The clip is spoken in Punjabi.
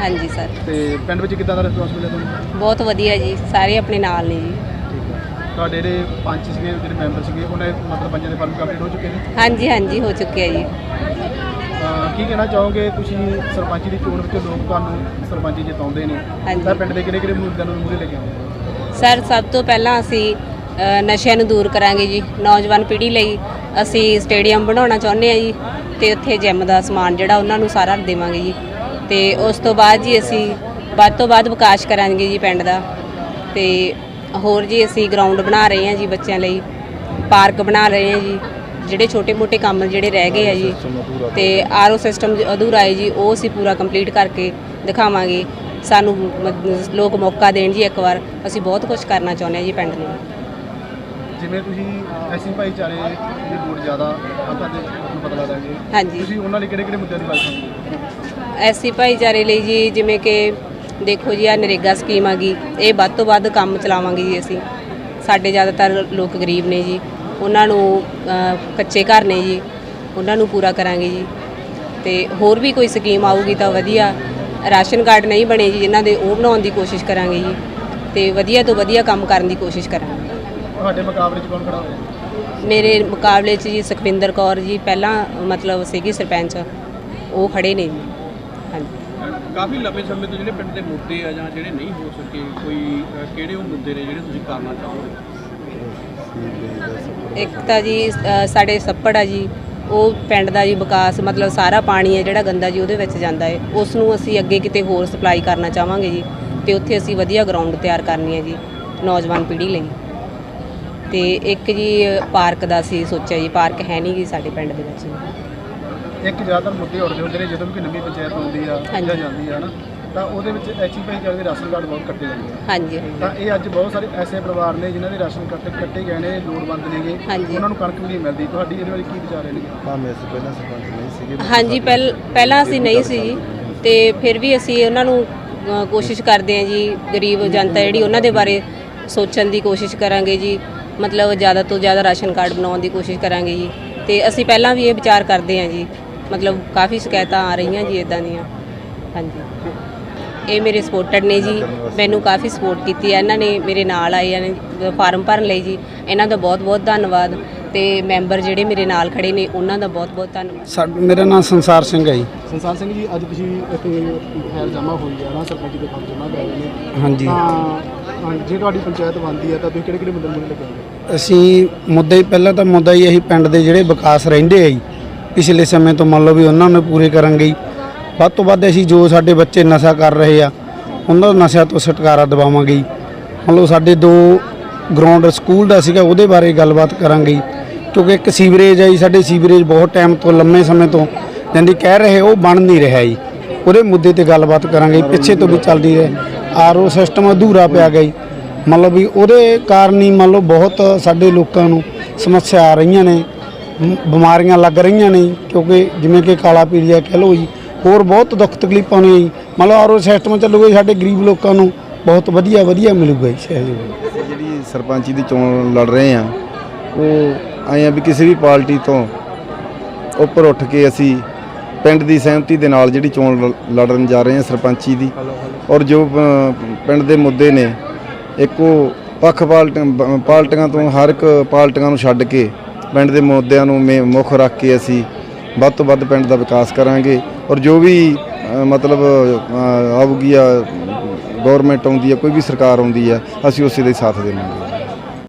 ਹਾਂਜੀ ਸਰ। ਤੇ ਪਿੰਡ ਵਿੱਚ ਕਿੱਦਾਂ ਦਾ ਰਿਸਪੌਂਸ ਮਿਲਿਆ ਤੁਹਾਨੂੰ? ਬਹੁਤ ਵਧੀਆ ਜੀ ਸਾਰੇ ਆਪਣੇ ਨਾਲ ਨੇ ਜੀ। ਠੀਕ ਹੈ। ਤੁਹਾਡੇ ਜਿਹੜੇ ਪੰਚ ਸੀਗੇ ਜਿਹੜੇ ਮੈਂਬਰ ਸੀਗੇ ਉਹਨੇ ਮਤਲਬ ਪੰਜਾਂ ਦੇ ਫਾਰਮ ਕੰਪਲੀਟ ਹੋ ਚੁੱਕੇ ਨੇ? ਹਾਂਜੀ ਹਾਂਜੀ ਹੋ ਚੁੱਕਿਆ ਜੀ। ਅਹ ਕੀ ਕਹਿਣਾ ਚਾਹੋਗੇ ਤੁਸੀਂ ਸਰਪੰਚੀ ਦੀ ਚੋਣ ਵਿੱਚ ਲੋਕ ਤੁਹਾਨੂੰ ਸਰਪੰਚੀ ਜਿਤਾਉਂਦੇ ਨੇ? ਹਾਂਜੀ। ਤਾਂ ਪਿੰਡ ਦੇ ਕਿਹੜੇ ਕਿਹੜੇ ਮੁੱਦਿਆਂ ਨੂੰ ਮੂਹਰੇ ਲੈ ਕੇ ਆਉਂਦੇ ਸਰ ਸਭ ਤੋਂ ਪਹਿਲਾਂ ਅਸੀਂ ਅ, ਨਸ਼ਿਆਂ ਨੂੰ ਦੂਰ ਕਰਾਂਗੇ ਜੀ। ਨੌਜਵਾਨ ਪੀੜ੍ਹੀ ਲਈ ਅਸੀਂ ਸਟੇਡੀਅਮ ਬਣਾਉਣਾ ਚਾਹੁੰਦੇ ਹਾਂ ਜੀ ਤੇ ਉੱਥੇ ਜਿਮ ਦਾ ਸਮਾਨ ਜਿਹੜਾ ਉਹਨਾਂ ਨੂੰ ਸਾਰਾ ਦੇਵਾਂਗੇ ਜੀ। ਤੇ ਉਸ ਤੋਂ ਬਾਅਦ ਜੀ ਅਸੀਂ ਵੱਧ ਤੋਂ ਵੱਧ ਵਿਕਾਸ ਕਰਾਂਗੇ ਜੀ ਪਿੰਡ ਦਾ ਤੇ ਹੋਰ ਜੀ ਅਸੀਂ ਗਰਾਊਂਡ ਬਣਾ ਰਹੇ ਹਾਂ ਜੀ ਬੱਚਿਆਂ ਲਈ ਪਾਰਕ ਬਣਾ ਰਹੇ ਹਾਂ ਜੀ ਜਿਹੜੇ ਛੋਟੇ-ਮੋਟੇ ਕੰਮ ਜਿਹੜੇ ਰਹਿ ਗਏ ਆ ਜੀ ਤੇ ਆਰਓ ਸਿਸਟਮ ਅਧੂਰਾ ਹੈ ਜੀ ਉਹ ਅਸੀਂ ਪੂਰਾ ਕੰਪਲੀਟ ਕਰਕੇ ਦਿਖਾਵਾਂਗੇ। ਸਾਨੂੰ ਲੋਕ ਮੌਕਾ ਦੇਣ ਜੀ ਇੱਕ ਵਾਰ ਅਸੀਂ ਬਹੁਤ ਕੁਝ ਕਰਨਾ ਚਾਹੁੰਦੇ ਹਾਂ ਜੀ ਪਿੰਡ ਨੂੰ। ਜਿਵੇਂ ਤੁਸੀਂ ਐਸੀ ਭਾਈਚਾਰੇ ਦੀ ਵੋਟ ਜ਼ਿਆਦਾ ਆਪਾਂ ਦੇ ਪਤਾ ਲੱਗਦਾ ਤੁਸੀਂ ਉਹਨਾਂ ਲਈ ਕਿਹੜੇ ਕਿਹੜੇ ਮੁੱਦਿਆਂ ਦੀ ਗੱਲ ਸੁਣੋਗੇ ਐਸੀ ਭਾਈਚਾਰੇ ਲਈ ਜੀ ਜਿਵੇਂ ਕਿ ਦੇਖੋ ਜੀ ਆ ਨਰੇਗਾ ਸਕੀਮ ਆ ਗਈ ਇਹ ਵੱਧ ਤੋਂ ਵੱਧ ਕੰਮ ਚਲਾਵਾਂਗੇ ਜੀ ਅਸੀਂ। ਸਾਡੇ ਜ਼ਿਆਦਾਤਰ ਲੋਕ ਗਰੀਬ ਨੇ ਜੀ ਉਹਨਾਂ ਨੂੰ ਅ, ਕੱਚੇ ਘਰ ਨੇ ਜੀ ਉਹਨਾਂ ਨੂੰ ਪੂਰਾ ਕਰਾਂਗੇ ਜੀ। ਤੇ ਹੋਰ ਵੀ ਕੋਈ ਸਕੀਮ ਆਊਗੀ ਤਾਂ ਵਧੀਆ ਰਾਸ਼ਨ ਕਾਰਡ ਨਹੀਂ ਬਣੇ ਜੀ ਜਿਨ੍ਹਾਂ ਦੇ ਉਹ ਬਣਾਉਣ ਦੀ ਕੋਸ਼ਿਸ਼ ਕਰਾਂਗੇ ਜੀ। ਤੇ ਵਧੀਆ ਤੋਂ ਵਧੀਆ ਕੰਮ ਕਰਨ ਦੀ ਕੋਸ਼ਿਸ਼ ਕਰਾਂਗੇ। ਤੁਹਾਡੇ ਮੁਕਾਬਲੇ 'ਚ ਕੌਣ ਖੜਾ ਹੋਇਆ? ਮੇਰੇ ਮੁਕਾਬਲੇ 'ਚ ਜੀ ਸੁਖਵਿੰਦਰ ਕੌਰ ਜੀ ਪਹਿਲਾਂ ਮਤਲਬ ਸੀਗੀ ਸਰਪੰਚ ਉਹ ਖੜੇ ਨੇ ਜੀ। ਹਾਂਜੀ। ਕਾਫੀ ਲੰਬੇ ਸਮੇਂ ਤੋਂ ਜਿਹੜੇ ਪਿੰਡ ਦੇ ਮੁੱਦੇ ਆ ਜਾਂ ਜਿਹੜੇ ਨਹੀਂ ਹੋ ਸਕੇ ਕੋਈ ਕਿਹੜੇ ਉਹ ਮੁੱਦੇ ਨੇ ਜਿਹੜੇ ਤੁਸੀਂ ਕਰਨਾ ਚਾਹੋਗੇ? ਇੱਕ ਤਾਂ ਜੀ ਸਾਡੇ ਸੱਪੜ ਆ ਜੀ ਉਹ ਪਿੰਡ ਦਾ ਜੀ ਵਿਕਾਸ ਮਤਲਬ ਸਾਰਾ ਪਾਣੀ ਹੈ ਜਿਹੜਾ ਗੰਦਾ ਜੀ ਉਹਦੇ ਵਿੱਚ ਜਾਂਦਾ ਹੈ। ਉਸ ਨੂੰ ਅਸੀਂ ਅੱਗੇ ਕਿਤੇ ਹੋਰ ਸਪਲਾਈ ਕਰਨਾ ਚਾਹਾਂਗੇ ਜੀ ਤੇ ਉੱਥੇ ਅਸੀਂ ਵਧੀਆ ਗਰਾਊਂਡ ਤਿਆਰ ਕਰਨੀ ਹੈ ਜੀ ਨੌਜਵਾਨ ਪੀੜ੍ਹੀ ਲਈ। ਤੇ ਇੱਕ ਜੀ ਪਾਰਕ ਦਾ ਅਸੀਂ ਸੋਚਿਆ ਜੀ ਪਾਰਕ ਹੈ ਨਹੀਂ ਜੀ ਸਾਡੇ ਪਿੰਡ ਦੇ ਵਿੱਚ। ਇੱਕ ਜ਼ਿਆਦਾਤਰ ਮੁੱਦੇ ਉੱਠਦੇ ਹੁੰਦੇ ਨੇ ਜਦੋਂ ਵੀ ਕੋਈ ਨਵੀਂ ਪੰਚਾਇਤ ਆਉਂਦੀ ਆ ਹਾਂਜੀ। ਜਾਂ ਜਾਂਦੀ ਆ ਨਾ ਤਾਂ ਉਹਦੇ ਵਿੱਚ ਐਸੀ ਭਾਈਚਾਰੇ ਦੇ ਰਾਸ਼ਨ ਕਾਰਡ ਬਹੁਤ ਕੱਟੇ ਜਾਂਦੇ ਆ। ਹਾਂਜੀ। ਤਾਂ ਇਹ ਅੱਜ ਬਹੁਤ ਸਾਰੇ ਐਸੇ ਪਰਿਵਾਰ ਨੇ ਜਿਨ੍ਹਾਂ ਦੇ ਰਾਸ਼ਨ ਕੱਟੇ ਕੱਟੇ ਗਏ ਨੇ ਲੋੜਵੰਦ ਨੇਗੇ। ਉਹਨਾਂ ਨੂੰ ਕਣਕ ਵੀ ਨਹੀਂ ਮਿਲਦੀ। ਤੁਹਾਡੀ ਇਹਦੇ ਬਾਰੇ ਕੀ ਵਿਚਾਰ ਹੈ ਨੇ ਭਾਵੇਂ ਅਸੀਂ ਪਹਿਲਾਂ ਸਰਪੰਚ ਨਹੀਂ ਸੀਗੇ ਹਾਂਜੀ ਪਹਿਲ ਅਸੀਂ ਨਹੀਂ ਸੀ ਜੀ ਤੇ ਫਿਰ ਵੀ ਅਸੀਂ ਉਹਨਾਂ ਨੂੰ ਕੋਸ਼ਿਸ਼ ਕਰਦੇ ਹਾਂ ਜੀ ਗਰੀਬ ਜਨਤਾ ਜਿਹੜੀ ਉਹਨਾਂ ਦੇ ਬਾਰੇ ਸੋਚਣ ਦੀ ਕੋਸ਼ਿਸ਼ ਕਰਾਂਗੇ ਜੀ। ਮਤਲਬ ਜ਼ਿਆਦਾ ਤੋਂ ਜ਼ਿਆਦਾ ਰਾਸ਼ਨ ਕਾਰਡ ਬਣਾਉਣ ਦੀ ਕੋਸ਼ਿਸ਼ ਕਰਾਂਗੇ ਜੀ। ਤੇ ਅਸੀਂ ਪਹਿਲਾਂ ਵੀ ਇਹ ਵਿਚਾਰ ਕਰਦੇ ਹਾਂ ਜੀ। ਮਤਲਬ ਕਾਫੀ ਸ਼ਿਕਾਇਤਾਂ ਆ ਰਹੀਆਂ ਜੀ ਇਦਾਂ ਦੀਆਂ। ਹਾਂਜੀ। ਇਹ ਮੇਰੇ ਸਪੋਰਟਡ ਨੇ ਜੀ ਮੈਨੂੰ ਕਾਫੀ ਸਪੋਰਟ ਕੀਤੀ ਹੈ ਇਹਨਾਂ ਨੇ ਮੇਰੇ ਨਾਲ ਆਏ ਨੇ ਫਾਰਮ ਭਰਨ ਲਈ ਜੀ। ਇਹਨਾਂ ਦਾ ਬਹੁਤ ਬਹੁਤ ਧੰਨਵਾਦ ਤੇ ਮੈਂਬਰ ਜਿਹੜੇ ਮੇਰੇ ਨਾਲ ਖੜੇ ਨੇ ਉਹਨਾਂ ਦਾ ਬਹੁਤ ਬਹੁਤ ਧੰਨਵਾਦ। ਸਾ ਮੇਰਾ ਨਾਮ ਸੰਸਾਰ ਸਿੰਘ ਹੈ ਜੀ। ਸੰਸਾਰ ਸਿੰਘ ਜੀ ਅੱਜ ਤੁਸੀਂ ਇੱਥੇ ਖੈਰ ਜਮਾ ਹੋਈ ਆ ਨਾ ਸਰਪੰਚ ਦੇ ਫਾਰਮ ਜਮਾ ਕਰਾਏ ਨੇ। ਹਾਂਜੀ। ਤਾਂ ਜੇ ਤੁਹਾਡੀ ਪੰਚਾਇਤ ਬਣਦੀ ਆ ਤਾਂ ਤੁਸੀਂ ਕਿਹੜੇ ਕਿਹੜੇ ਮੁੱਦੇ ਮੂਹਰੇ ਲੱਗਾਂਗੇ ਅਸੀਂ ਮੁੱਦਾ ਹੀ ਪਹਿਲਾਂ ਤਾਂ ਮੁੱਦਾ ਹੀ ਇਹੀ ਪਿੰਡ ਦੇ ਜਿਹੜੇ ਵਿਕਾਸ ਰਹਿੰਦੇ ਆ ਜੀ। ਪਿਛਲੇ ਸਮੇਂ ਤੋਂ ਮੰਨ ਲਓ ਵੀ ਉਹਨਾਂ ਨੂੰ ਪੂਰੇ ਕਰਾਂਗੇ ਜੀ ਵੱਧ ਤੋਂ ਵੱਧ ਅਸੀਂ ਜੋ ਸਾਡੇ ਬੱਚੇ ਨਸ਼ਾ ਕਰ ਰਹੇ ਆ, ਉਹਨਾਂ ਦਾ ਨਸ਼ਿਆਂ ਤੋਂ ਛੁਟਕਾਰਾ ਦਿਵਾਵਾਂਗੇ। ਜੀ ਮੰਨ ਲਓ ਸਾਡੇ ਦੋ ਗਰਾਊਂਡ ਸਕੂਲ ਦਾ ਸੀਗਾ, ਉਹਦੇ ਬਾਰੇ ਗੱਲਬਾਤ ਕਰਾਂਗੇ। ਕਿਉਂਕਿ ਇੱਕ ਸੀਵਰੇਜ ਹੈ ਜੀ, ਸਾਡੇ ਸੀਵਰੇਜ ਬਹੁਤ ਟਾਈਮ ਤੋਂ, ਲੰਮੇ ਸਮੇਂ ਤੋਂ ਜਾਂਦੀ ਕਹਿ ਰਹੇ ਉਹ ਬਣ ਨਹੀਂ ਰਿਹਾ ਜੀ। ਉਹਦੇ ਮੁੱਦੇ ਤੇ ਗੱਲਬਾਤ ਕਰਾਂਗੇ, ਪਿੱਛੇ ਤੋਂ ਵੀ ਚੱਲਦੀ ਹੈ ਆਰਓ ਸਿਸਟਮ ਅਧੂਰਾ ਪਿਆ ਗਿਆ ਜੀ। ਮਤਲਬ ਵੀ ਉਹਦੇ ਕਾਰਨ ਹੀ ਮੰਨ ਲਓ ਬਹੁਤ ਸਾਡੇ ਲੋਕਾਂ ਨੂੰ ਸਮੱਸਿਆ ਆ ਰਹੀਆਂ ਨੇ। ਬਿਮਾਰੀਆਂ ਲੱਗ ਰਹੀਆਂ ਨੇ ਕਿਉਂਕਿ ਜਿਵੇਂ ਕਿ ਕਾਲਾ ਪੀਲੀਆ ਕਹਿ ਲਓ ਜੀ ਹੋਰ ਬਹੁਤ ਦੁੱਖ ਤਕਲੀਫਾਂ ਨੇ ਜੀ। ਮੰਨ ਲਓ ਆਰਓ ਸਿਸਟਮ ਚੱਲੂਗਾ ਸਾਡੇ ਗਰੀਬ ਲੋਕਾਂ ਨੂੰ ਬਹੁਤ ਵਧੀਆ ਵਧੀਆ ਮਿਲੂਗਾ ਜੀ ਸਹਿਯੋਗ ਜਿਹੜੀ ਸਰਪੰਚੀ ਦੀ ਚੋਣ ਲੜ ਰਹੇ ਆ ਉਹ ਆਏ ਆ ਵੀ ਕਿਸੇ ਵੀ ਪਾਰਟੀ ਤੋਂ ਉੱਪਰ ਉੱਠ ਕੇ ਅਸੀਂ ਪਿੰਡ ਦੀ ਸਹਿਮਤੀ ਦੇ ਨਾਲ ਜਿਹੜੀ ਚੋਣ ਲ- ਲੜਨ ਜਾ ਰਹੇ ਆ ਸਰਪੰਚੀ ਦੀ। ਔਰ ਜੋ ਪਿੰਡ ਦੇ ਮੁੱਦੇ ਨੇ ਇੱਕੋ ਪੱਖ ਪਾਰਟੀਆਂ ਤੋਂ ਹਰ ਇੱਕ ਪਾਰਟੀਆਂ ਨੂੰ ਛੱਡ ਕੇ ਪਿੰਡ ਦੇ ਮੁੱਦਿਆਂ ਨੂੰ ਮੇ- ਮੁੱਖ ਰੱਖ ਕੇ ਅਸੀਂ ਵੱਧ ਤੋਂ ਵੱਧ ਪਿੰਡ ਦਾ ਵਿਕਾਸ ਕਰਾਂਗੇ ਔਰ ਜੋ ਵੀ ਅ, ਮਤਲਬ ਅ, ਆਊਗੀ ਆ ਗਵਰਨਮੈਂਟ ਆਉਂਦੀ ਆ ਕੋਈ ਵੀ ਸਰਕਾਰ ਆਉਂਦੀ ਆ ਅਸੀਂ ਉਸੇ ਦਾ ਹੀ ਸਾਥ ਦੇਵਾਂਗੇ।